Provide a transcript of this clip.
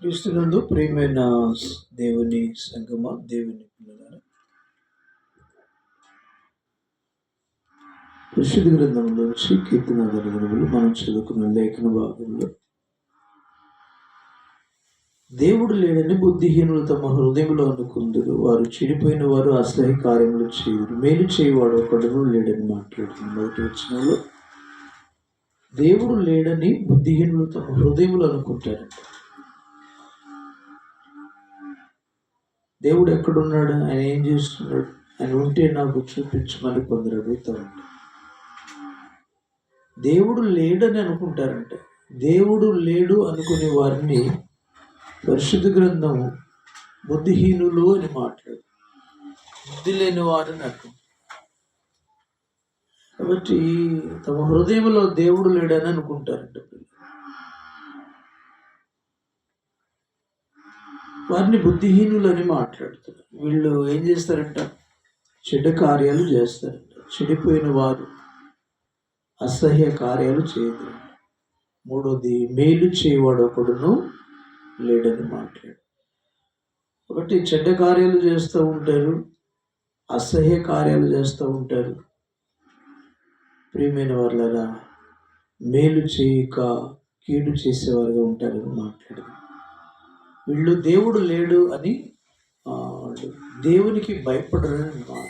క్రీస్తునందు ప్రియమైన దేవుని సంగమ దేవుని పిల్లలారా? పరిశుద్ధ గ్రంథంలోంచి కీర్తన గ్రంథములు మనం చదువుకున్న లేఖన భాగంలో దేవుడు లేడని బుద్ధిహీనులు తమ హృదయంలో అనుకుందరు. వారు చెడిపోయిన వారు అసహ్య కార్యములు చేయరు. మేలు చేయవాడు ఒకడును లేడని మాట్లాడుతుంది. మొదటి వచ్చినలో దేవుడు లేడని బుద్ధిహీనులు తమ హృదయములు అనుకుంటారంట. దేవుడు ఎక్కడున్నాడు? ఆయన ఏం చేస్తున్నాడు? ఆయన ఉంటే నాకు చూపించమని కొందరు అడుగుతారంట దేవుడు లేడని అనుకుంటారంట. దేవుడు లేడు అనుకునే వారిని పరిశుద్ధ గ్రంథం బుద్ధిహీనులు అని మాట్లాడు బుద్ధి లేని వారని అర్థం. కాబట్టి తమ హృదయంలో దేవుడు లేడని అనుకుంటారంట పిల్లలు. వారిని బుద్ధిహీనులు అని మాట్లాడుతారు వీళ్ళు ఏం చేస్తారంట? చెడ్డ కార్యాలు చేస్తారంట. చెడిపోయిన వారు అసహ్య కార్యాలు చేయదు మూడోది మేలు చేయవాడు ఒకడును లేడని మాట్లాడు. ఒకటి చెడ్డ కార్యాలు చేస్తూ ఉంటారు. అసహ్య కార్యాలు చేస్తూ ఉంటారు. ప్రియమైన వాళ్ళ మేలు చేయక కీడు చేసేవారుగా ఉంటారని మాట్లాడదు వీళ్ళు దేవుడు లేడు అని దేవునికి భయపడరని మా